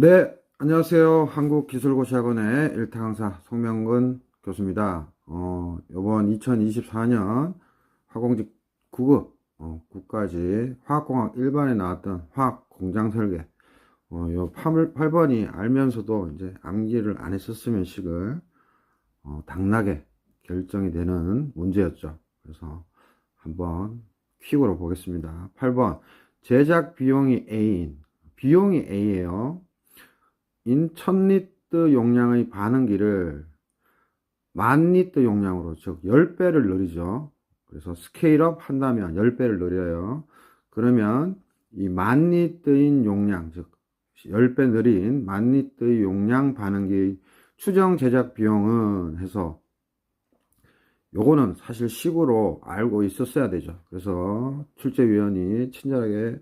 네, 안녕하세요. 한국기술고시학원의 일타 강사 송명근 교수입니다. 어, 이번 2024년 화공직 9급 어, 국가지 화학공학 1반에 나왔던 화학 공장 설계 어, 요 8, 8번이 알면서도 이제 암기를 안 했었으면 식을 어, 당락에 결정이 되는 문제였죠. 그래서 한번 퀵으로 보겠습니다. 8번 제작 비용이 A인 비용이 A예요. 인 1000리터 용량의 반응기를 만 리터 용량으로 즉 10배를 늘리죠. 그래서 스케일업 한다면 10배를 늘려요. 그러면 이 만 리터인 용량 즉 10배 늘린 만 리터의 용량 반응기 추정 제작 비용은 해서 요거는 사실 식으로 알고 있었어야 되죠. 그래서 출제위원이 친절하게